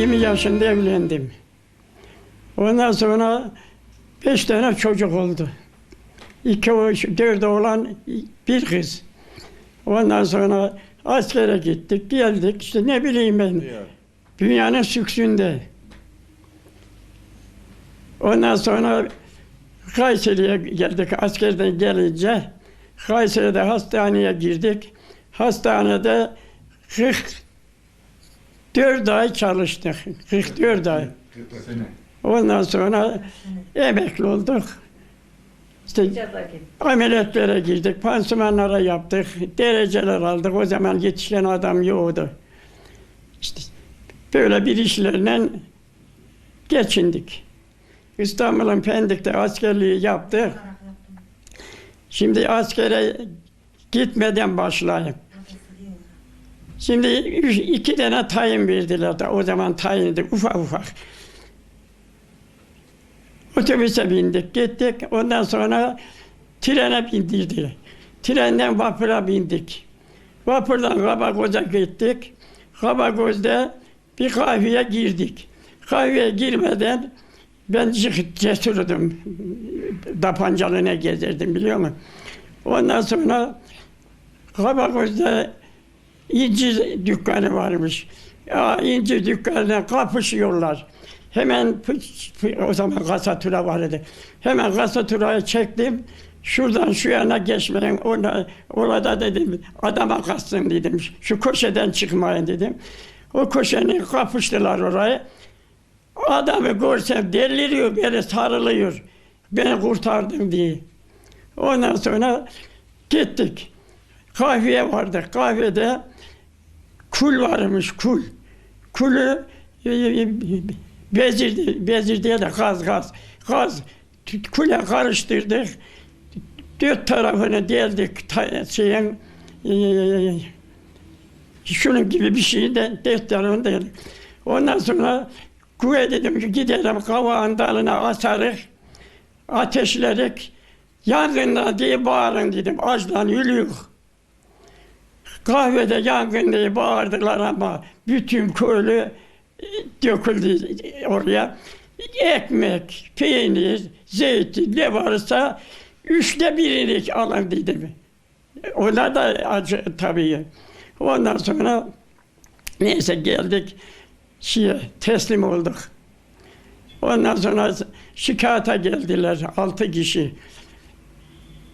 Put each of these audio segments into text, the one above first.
20 yaşında evlendim. Ondan sonra beş tane çocuk oldu. İki, dört oğlan, bir kız. Ondan sonra askere gittik, geldik. İşte ne bileyim ben, dünyanın süksünde. Ondan sonra Kayseri'ye geldik askerden gelince. Kayseri'de hastaneye girdik. Hastanede 44 ay çalıştık. 44 ay. Ondan sonra emekli olduk. İşte ameliyatlara girdik, pansumanlara yaptık, dereceler aldık. O zaman yetişen adam yoktu. İşte böyle bir işlerle geçindik. İstanbul'un Pendik'te askerliği yaptık. Şimdi askere gitmeden başlayayım. Şimdi üç, iki tane tayin verdiler de o zaman tayindi ufak ufak. Otobüse bindik gittik ondan sonra trene bindirdi. Trenden vapura bindik. Vapurdan Kabagoz'a gittik. Kabagoz'da bir kahveye girdik. Kahveye girmeden ben cesurdum. Dapancalığına gezerdim biliyor musun? Ondan sonra Kabagoz'da inci dükkanı varmış. Ya, inci dükkanına kapışıyorlar. Hemen o zaman kasatura vardı. Hemen kasaturayı çektim. Şuradan şu yana geçmeyin. Ona, orada dedim adama kastım dedim. Şu köşeden çıkmayın dedim. O köşeni kapıştılar oraya. Adamı görsem deliriyor, böyle sarılıyor. Beni kurtardın diye. Ondan sonra gittik. Kahveye vardık. Kahvede kul varmış, kul. Kulü e, e, bezir, bezir diye de gaz, gaz. Gaz. Kule karıştırdık. Dört tarafını deldik. Şeyin, e, şunun gibi bir şeyi de dört tarafını deldik. Ondan sonra kuvvet dedim ki gidelim kavağın dalına asarık, ateşlerik, yangında diye bağırın dedim. Açlan ölüyor. Kahvede yangın diye bağırdılar ama bütün köylü e, döküldü oraya. Ekmek, peynir, zeytin ne varsa üçte birini alın dedim. Onlar da acı tabii. Ondan sonra neyse geldik şeye teslim olduk. Ondan sonra şikayete geldiler altı kişi.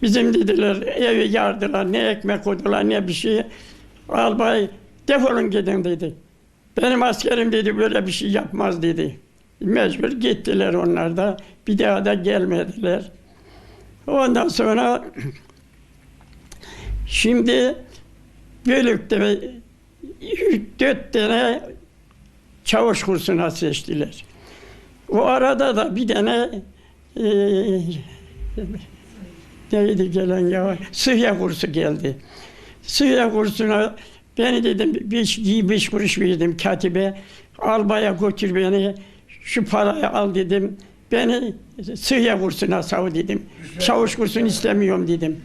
Bizim dediler evi yardılar, ne ekmek koydular ne bir şey. Albay defolun gidin dedi. Benim askerim dedi böyle bir şey yapmaz dedi. Mecbur gittiler onlar da. Bir daha da gelmediler. Ondan sonra şimdi Bölük'te dört tane çavuş kursuna seçtiler. O arada da bir tane eee neydi gelen ya? Sıhya kursu geldi. Sıhya kursuna beni dedim beş, beş kuruş verdim katibe. Albaya götür beni. Şu parayı al dedim. Beni sıhya kursuna sav dedim. Çavuş kursunu istemiyorum dedim.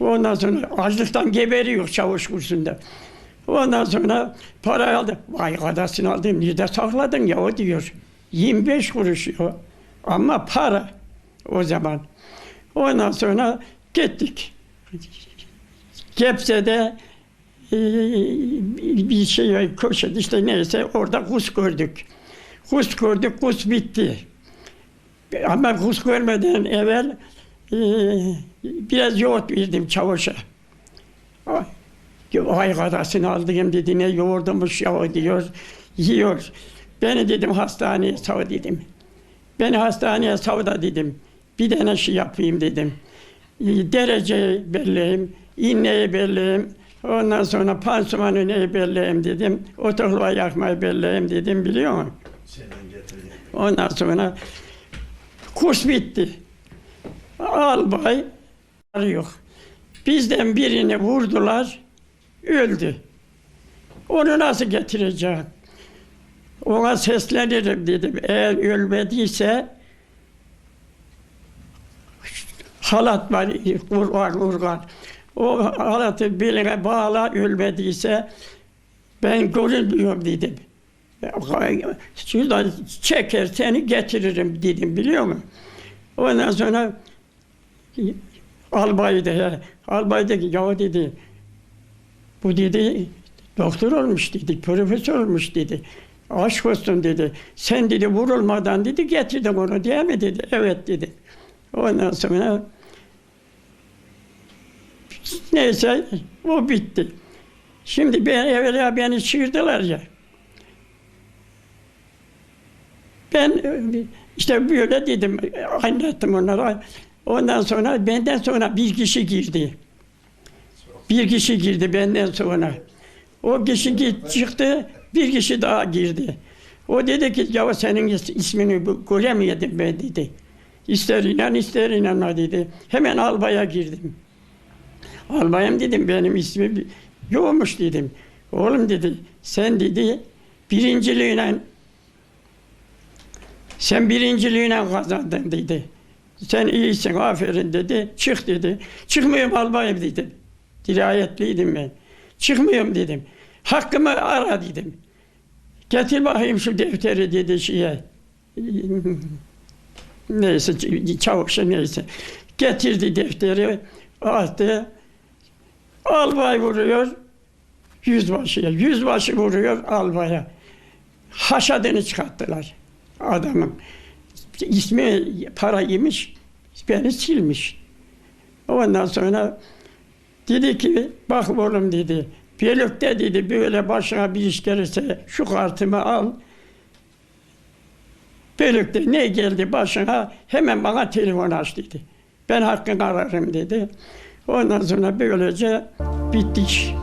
Ondan sonra açlıktan geberiyor çavuş kursunda. Ondan sonra parayı aldı. Vay kadasını aldım. Nerede sakladın ya o diyor. 25 kuruş o. Ama para o zaman. Ondan sonra gittik. Gebze'de e, bir şey köşede işte neyse orada kus gördük. Kus gördük, kus bitti. Ama kus görmeden evvel e, biraz yoğurt verdim çavuşa. Ay kadasını aldım dedi ne yoğurdumuş ya diyor. Yiyor. Beni dedim hastaneye sav dedim. Beni hastaneye sav da dedim. Bir tane şey yapayım dedim. E, Dereceyi belleyim, inneyi belleyim. Ondan sonra pansumanı neyi belleyim dedim. Otohluğa yakmayı belleyim dedim biliyor musun? Ondan sonra kurs bitti. Albay yok. Bizden birini vurdular, öldü. Onu nasıl getireceğim? Ona seslenirim dedim. Eğer ölmediyse halat var, urgan, urgan. O halatı beline bağla ölmediyse ben görünmüyorum dedim. Şuradan çeker seni getiririm dedim biliyor musun? Ondan sonra albay da albay dedi ya dedi bu dedi doktor olmuş dedi, profesör olmuş dedi. Aşk olsun dedi. Sen dedi vurulmadan dedi getirdin onu değil mi dedi. Evet dedi. Ondan sonra neyse o bitti. Şimdi ben evvela beni çığırdılar ya. Ben işte böyle dedim, anlattım onlara. Ondan sonra benden sonra bir kişi girdi. Bir kişi girdi benden sonra. O kişi git, çıktı, bir kişi daha girdi. O dedi ki, ya senin is- ismini göremeyedim ben dedi. İster inan ister inanma dedi. Hemen albaya girdim. Albayım dedim, benim ismim yokmuş dedim. Oğlum dedi, sen dedi, birinciliğine sen birinciliğine kazandın dedi. Sen iyisin, aferin dedi. Çık dedi. Çıkmıyorum albayım dedim. Dirayetliydim ben. Çıkmıyorum dedim. Hakkımı ara dedim. Getir bakayım şu defteri dedi şeye. Neyse çavuşa neyse. Getirdi defteri. Attı. Albay vuruyor. Yüzbaşıya. Yüzbaşı vuruyor albaya. Haşadını çıkarttılar adamın. İsmi para yemiş, beni silmiş. Ondan sonra dedi ki, bak oğlum dedi, birlikte dedi böyle başına bir iş gelirse şu kartımı al. Birlikte ne geldi başına hemen bana telefon aç dedi. Ben hakkını ararım dedi. Ondan sonra böylece bittik.